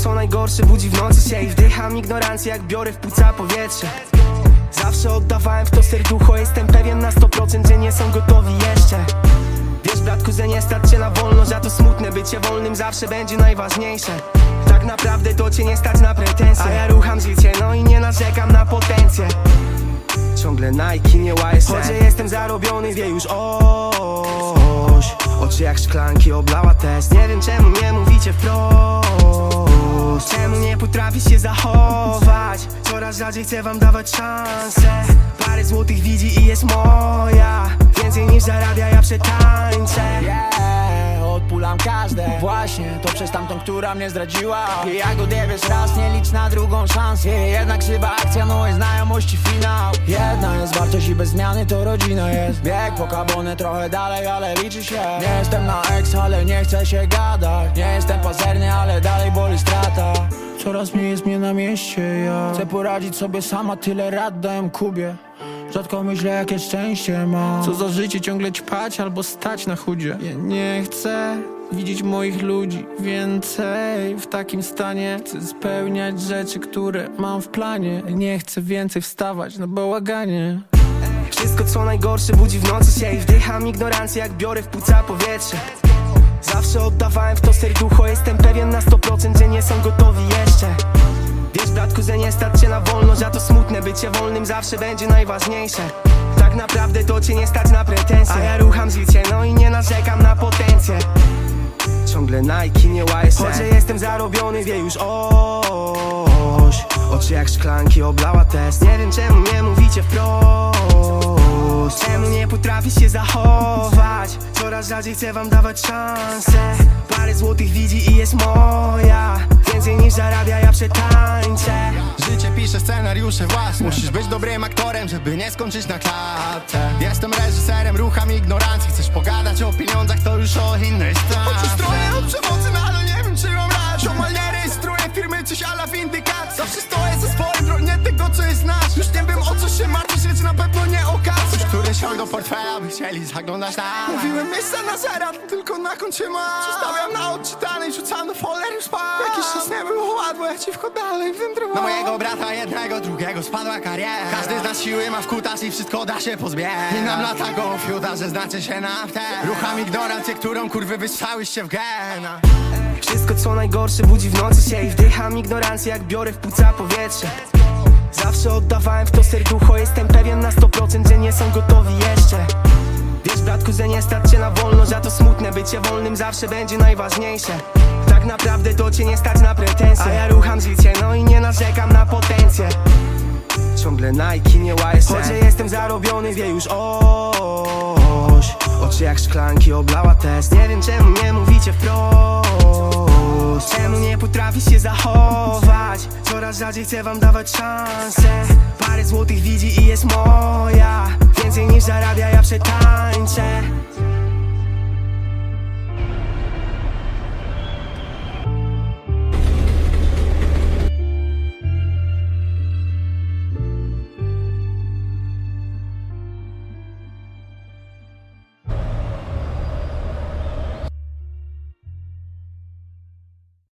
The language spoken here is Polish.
co najgorsze budzi w nocy się i wdycham ignorancję jak biorę w płuca powietrze. Zawsze oddawałem w to serducho, jestem pewien na 100%, że nie są gotowi jeszcze. Wiesz bratku, że nie stać cię na wolność, a to smutne Bycie wolnym zawsze będzie najważniejsze. Tak naprawdę to cię nie stać na pretensje. A ja rucham życie, no i nie narzekam na potencję Ciągle Nike, nie YSL Choć jestem zarobiony, wie już oś. Oczy jak szklanki oblała test. Nie wiem czemu nie mówicie wprost Czemu nie potrafisz się zachować? Coraz rzadziej chcę wam dawać szansę. Parę złotych widzi i jest moja. Więcej niż zarabia, ja przetańczę Każde. Właśnie, to przez tamtą, która mnie zdradziła. Jej jagody wiesz raz, nie licz na drugą szansę. Jednak krzywa akcja, no i znajomości finał. Jedna jest wartość i bez zmiany to rodzina jest. Bieg po kabonę trochę dalej, ale liczy się. Nie jestem na ex, ale nie chcę się gadać. Nie jestem pazerny, ale dalej boli strata. Coraz mniej jest mnie na mieście, ja Chcę poradzić sobie sama, tyle rad dałem Kubie Rzadko myślę jakie szczęście mam Co za życie ciągle ćpać albo stać na chudzie. Ja nie chcę widzieć moich ludzi więcej w takim stanie. Chcę spełniać rzeczy, które mam w planie. Nie chcę więcej wstawać na bałaganie. Wszystko co najgorsze budzi w nocy się i wdycham ignorancję jak biorę w płuca powietrze. Zawsze oddawałem w to serducho, jestem pewien na 100%, że nie są gotowi jeszcze Wiesz bratku, że nie stać cię na wolność, a to smutne Bycie wolnym zawsze będzie najważniejsze. Tak naprawdę to cię nie stać na pretensje. A ja rucham życie, no i nie narzekam na potencję Ciągle Nike, nie YSL Choć jestem zarobiony, wie już oś. Oczy jak szklanki oblała test. Nie wiem czemu nie mówicie wprost. Czemu nie potrafisz się zachować? Coraz rzadziej chcę wam dawać szansę. Parę złotych widzi i jest moja Więcej niż zarabia, ja przetańczę. Życie pisze scenariusze własne. Musisz być dobrym aktorem, żeby nie skończyć na klatce. Jestem reżyserem, rucham ignorancji. Chcesz pogadać o pieniądzach, to już o innej sprawie. Odczystruję od przemocy, no ale nie wiem czy mam rację Ziomal nie rejestruję firmy, coś ala windykacji Zawsze stoję ze swoim, bronię tego co jest nasz. Już nie wiem o co się martwić, lecz na pewno nie o kasę. Który siął do portfela, by chcieli zaglądać na Mówiłem miejsca na zera, tylko na koncie ma Zostawiam na odczytanej, dalej w tym trwam Na mojego brata jednego, drugiego spadła kariera. Każdy z nas siły ma w kutas i wszystko da się pozbierać. I nam lata go fiuta, że znacie się na wtedy Rucham ignorancję, którą kurwy wyssałyście w genach Wszystko co najgorsze budzi w nocy się i wdycham ignorancję jak biorę w płuca powietrze. Zawsze oddawałem w to serducho, jestem pewien na 100% że nie są gotowi jeszcze. Wiesz bratku, że nie stać Bycie wolnym zawsze będzie najważniejsze. Tak naprawdę to cię nie stać na pretensje. A ja rucham życie, no i nie narzekam na potencję Ciągle Nike, nie YSL Choć jestem zarobiony, wie już oś. Oczy jak szklanki oblała test. Nie wiem czemu nie mówicie wprost. Czemu nie potrafisz się zachować? Coraz rzadziej chcę wam dawać szansę. Parę złotych widzi i jest moja. Więcej niż zarabia, ja przetańczę